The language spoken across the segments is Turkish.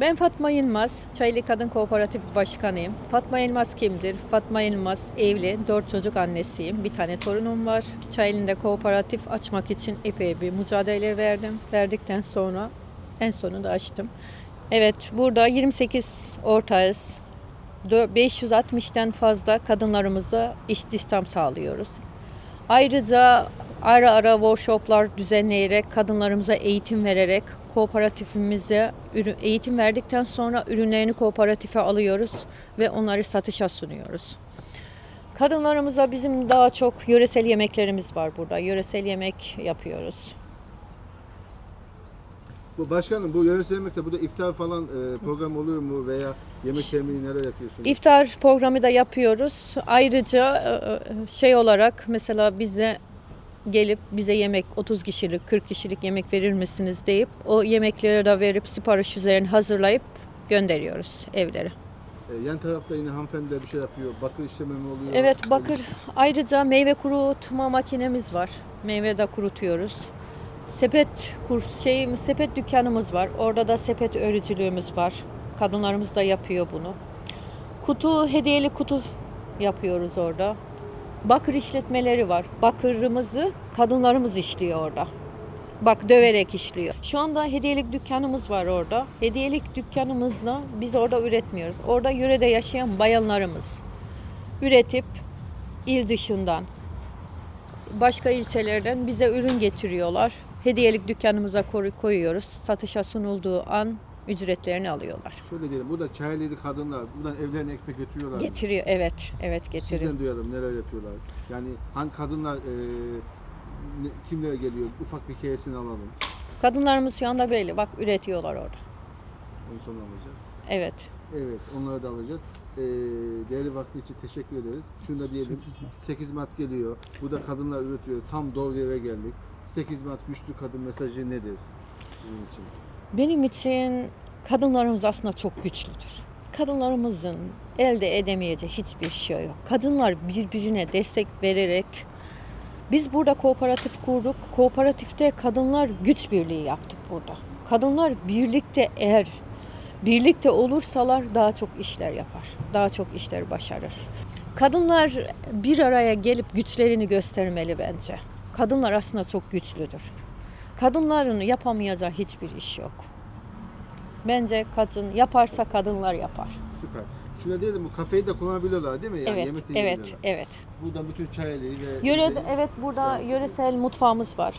Ben Fatma Yılmaz, Çaylı Kadın Kooperatif Başkanıyım. Fatma Yılmaz kimdir? Fatma Yılmaz evli, dört çocuk annesiyim. Bir tane torunum var. Çaylı'nda kooperatif açmak için epey bir mücadele verdim. Verdikten sonra en sonunda açtım. Evet, burada 28 ortağız. Dö- 560'tan fazla kadınlarımıza istihdam sağlıyoruz. Ayrıca ara ara workshoplar düzenleyerek, kadınlarımıza eğitim vererek, kooperatifimize eğitim verdikten sonra ürünlerini kooperatife alıyoruz ve onları satışa sunuyoruz. Kadınlarımıza bizim daha çok yöresel yemeklerimiz var burada. Yöresel yemek yapıyoruz. Bu başkanım bu yöresel yemekte burada iftar falan e, program oluyor mu veya yemek temini neler yapıyorsunuz? İftar programı da yapıyoruz. Ayrıca e, şey olarak mesela bize gelip bize yemek 30 kişilik 40 kişilik yemek verir misiniz deyip o yemekleri de verip sipariş üzerine hazırlayıp gönderiyoruz evlere. E, yan tarafta yine hanımefendi de bir şey yapıyor. Bakır işlemi mi oluyor? Evet bakır ayrıca meyve kurutma makinemiz var. Meyve de kurutuyoruz. Sepet kurs şey sepet dükkanımız var. Orada da sepet örücülüğümüz var. Kadınlarımız da yapıyor bunu. Kutu hediyeli kutu yapıyoruz orada. Bakır işletmeleri var. Bakırımızı kadınlarımız işliyor orada. Bak döverek işliyor. Şu anda hediyelik dükkanımız var orada. Hediyelik dükkanımızla biz orada üretmiyoruz. Orada yörede yaşayan bayanlarımız üretip il dışından başka ilçelerden bize ürün getiriyorlar. Hediyelik dükkanımıza koy- koyuyoruz. Satışa sunulduğu an ücretlerini alıyorlar. Şöyle diyelim burada çaylıydı kadınlar buradan evlerine ekmek götürüyorlar. Getiriyor evet evet getiriyor. Sizden duyalım neler yapıyorlar. Yani hangi kadınlar e, ne- kimler geliyor? Ufak bir hikayesini alalım. Kadınlarımız şu anda böyle bak üretiyorlar orada. En son alacağız. Evet. Evet onları da alacağız. E, değerli vakti için teşekkür ederiz. Şunu da diyelim 8 Mart geliyor. Burada kadınlar üretiyor. Tam doğru yere geldik. 8 Mart güçlü kadın mesajı nedir sizin için? Benim için kadınlarımız aslında çok güçlüdür. Kadınlarımızın elde edemeyeceği hiçbir şey yok. Kadınlar birbirine destek vererek biz burada kooperatif kurduk. Kooperatifte kadınlar güç birliği yaptık burada. Kadınlar birlikte eğer birlikte olursalar daha çok işler yapar. Daha çok işler başarır. Kadınlar bir araya gelip güçlerini göstermeli bence. Kadınlar aslında çok güçlüdür. Kadınların yapamayacağı hiçbir iş yok. Bence kadın yaparsa kadınlar yapar. Süper. Şuna diyelim bu kafeyi de kullanabiliyorlar değil mi? Yani evet, yemek de evet, evet. Buradan bütün çaylı ve Yöre, evet burada yöresel mutfağımız var.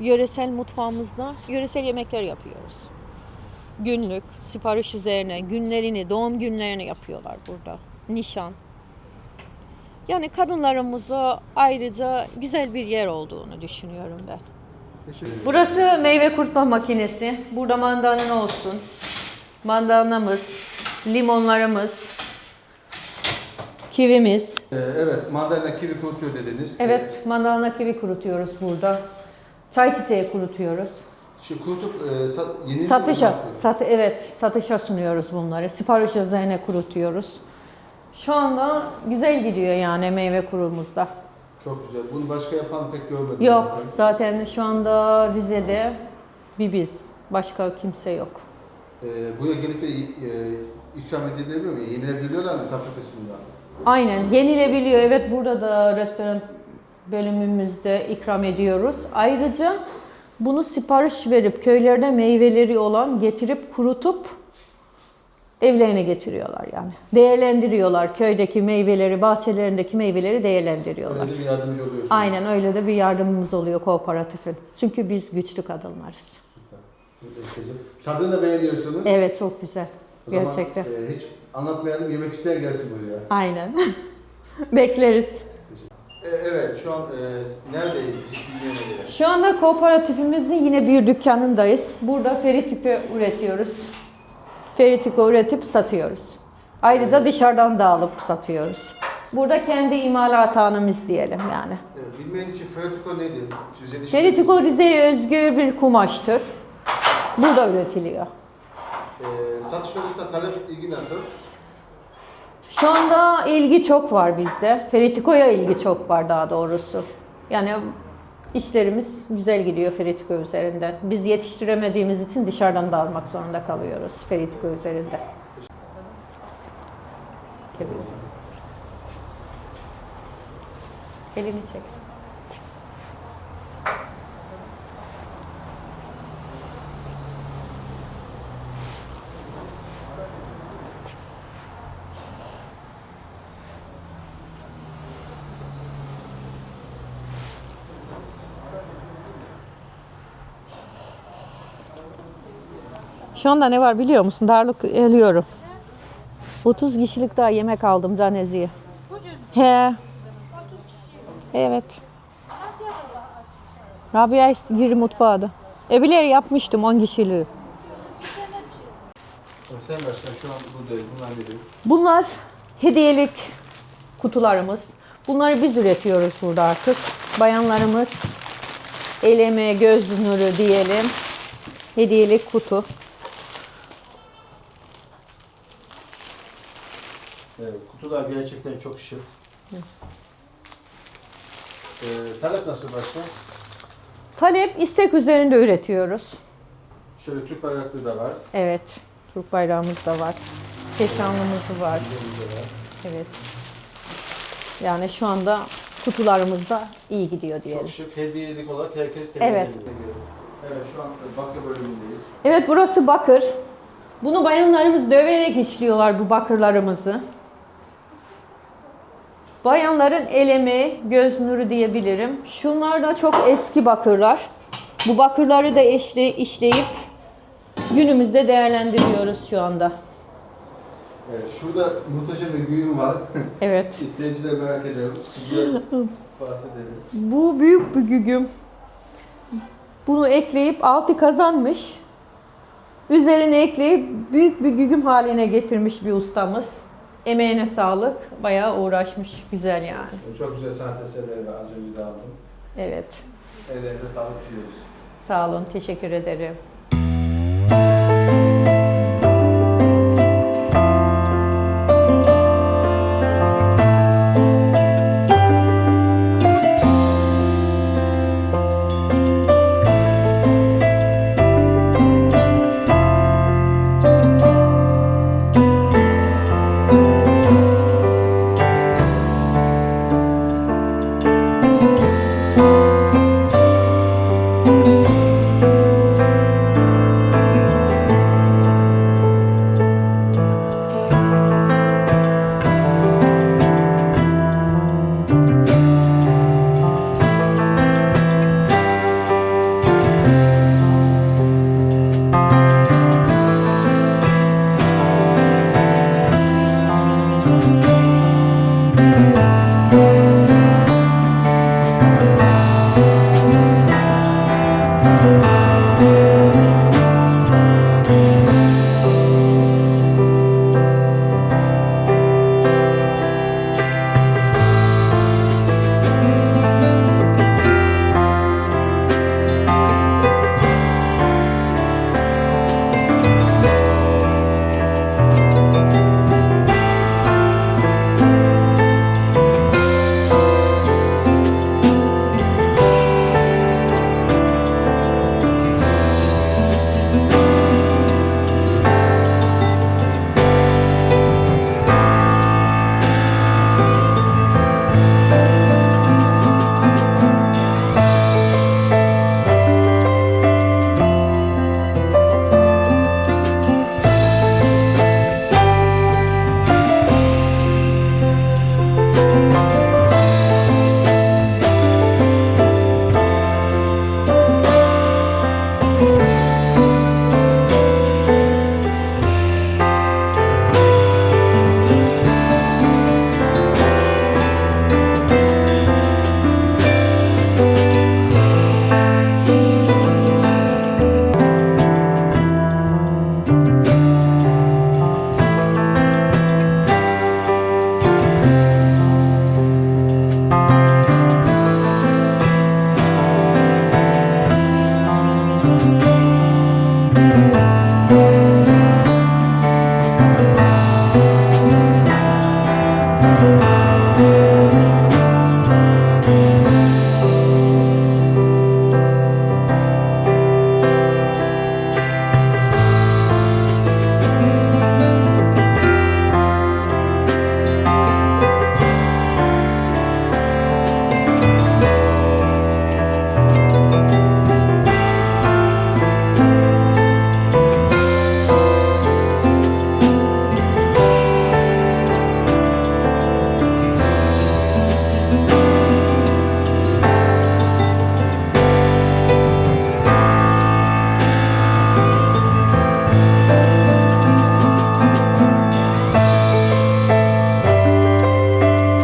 Yöresel mutfağımızda yöresel yemekler yapıyoruz. Günlük, sipariş üzerine, günlerini, doğum günlerini yapıyorlar burada. Nişan. Yani kadınlarımıza ayrıca güzel bir yer olduğunu düşünüyorum ben. Teşekkür ederim. Burası meyve kurutma makinesi. Burada mandalina olsun. Mandalinamız, limonlarımız, kivimiz. Ee, evet, mandalina kivi kurutuyor dediniz. Ee, Evet, mandalina kivi kurutuyoruz burada. Çay çiçeği kurutuyoruz. şu kurutup e, sat, yeni Satışa, sat, evet, satışa sunuyoruz bunları. Sipariş üzerine kurutuyoruz. Şu anda güzel gidiyor yani meyve kurumuzda. Çok güzel. Bunu başka yapan pek görmedim. Yok, zaten. zaten şu anda Rize'de bir biz. Başka kimse yok. Ee, buraya gelip de e, ikram edilebiliyor mu? Yenilebiliyorlar mı kafe kısmında? Aynen yenilebiliyor. Evet burada da restoran bölümümüzde ikram ediyoruz. Ayrıca bunu sipariş verip köylerde meyveleri olan getirip kurutup evlerine getiriyorlar yani. Değerlendiriyorlar köydeki meyveleri, bahçelerindeki meyveleri değerlendiriyorlar. Öyle bir yardımcı oluyorsunuz. Aynen öyle de bir yardımımız oluyor kooperatifin. Çünkü biz güçlü kadınlarız. Tadını da beğeniyorsunuz. Evet çok güzel. O zaman, Gerçekten. e, hiç anlatmayalım, yemek isteyen gelsin buraya. Aynen. Bekleriz. E, evet, şu an e, neredeyiz? Hiç bilmiyorum. Şu anda kooperatifimizin yine bir dükkanındayız. Burada feritüpü üretiyoruz. Feritüpü üretip satıyoruz. Ayrıca dışarıdan da alıp satıyoruz. Burada kendi imalathanemiz diyelim yani. E, bilmeyen için Fertiko nedir? Size de- Feritüko Rize'ye özgü bir kumaştır. Burada üretiliyor. E, satış olursa talep ilgi nasıl? Şu anda ilgi çok var bizde. Feritiko'ya ilgi çok var daha doğrusu. Yani İşlerimiz güzel gidiyor Feritköy üzerinden. Biz yetiştiremediğimiz için dışarıdan da almak zorunda kalıyoruz Feritköy üzerinde. Elini çek. Şu anda ne var biliyor musun? Darlık eliyorum. 30 kişilik daha yemek aldım Canezi'ye. He. Evet. Rabia girdi mutfağa da. E bileri yapmıştım 10 kişiliği. Sen başkan şu an buradayız. Bunlar nedir? Bunlar hediyelik kutularımız. Bunları biz üretiyoruz burada artık. Bayanlarımız el emeği, göz nuru diyelim. Hediyelik kutu. Evet, gerçekten çok şık. Ee, talep nasıl başkan? Talep istek üzerinde üretiyoruz. Şöyle Türk bayraklı da var. Evet. Türk bayrağımız da var. Keşanlımız var. Elimizde var. Evet. Yani şu anda kutularımız da iyi gidiyor diyelim. Çok şık hediyelik olarak herkes temin Evet. ediyor. Evet şu an bakı bölümündeyiz. Evet burası bakır. Bunu bayanlarımız döverek işliyorlar bu bakırlarımızı. Bayanların el emeği, göz nuru diyebilirim. Şunlar da çok eski bakırlar. Bu bakırları da işle, işleyip günümüzde değerlendiriyoruz şu anda. Evet, şurada muhteşem bir güğüm var. Evet. İzleyiciler merak ediyor. Biraz bahsedelim. Bu büyük bir gügüm. Bunu ekleyip altı kazanmış. Üzerine ekleyip büyük bir gügüm haline getirmiş bir ustamız. Emeğine sağlık. Bayağı uğraşmış. Güzel yani. Çok güzel sanat eserleri var. Az önce de aldım. Evet. Ellerinize sağlık diliyoruz. Sağ olun. Teşekkür ederim.